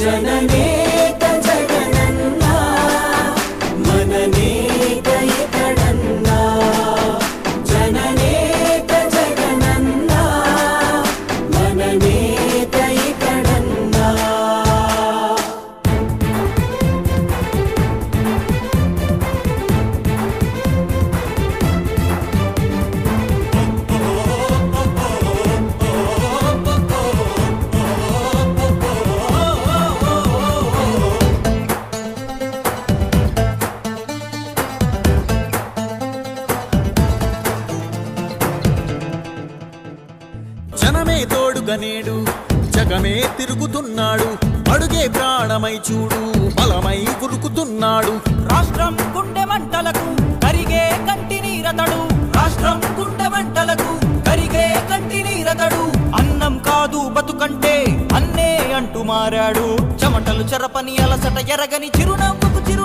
江南美 జనమే తోడుగనేడు జగమే తిరుగుతున్నాడు అడుగే ప్రాణమై చూడు బలమై ఉరుకుతున్నాడు. రాష్ట్రం గుండె మంటలకు కరిగే కంటి నీరతడు. రాష్ట్రం గుండె వంటలకు కరిగే కంటి నీరతడు. అన్నం కాదు బతుకంటే అన్నే అంటూ మారాడు. చెమటలు చెరపని అలసట ఎరగని చిరునవ్వుకు చిరు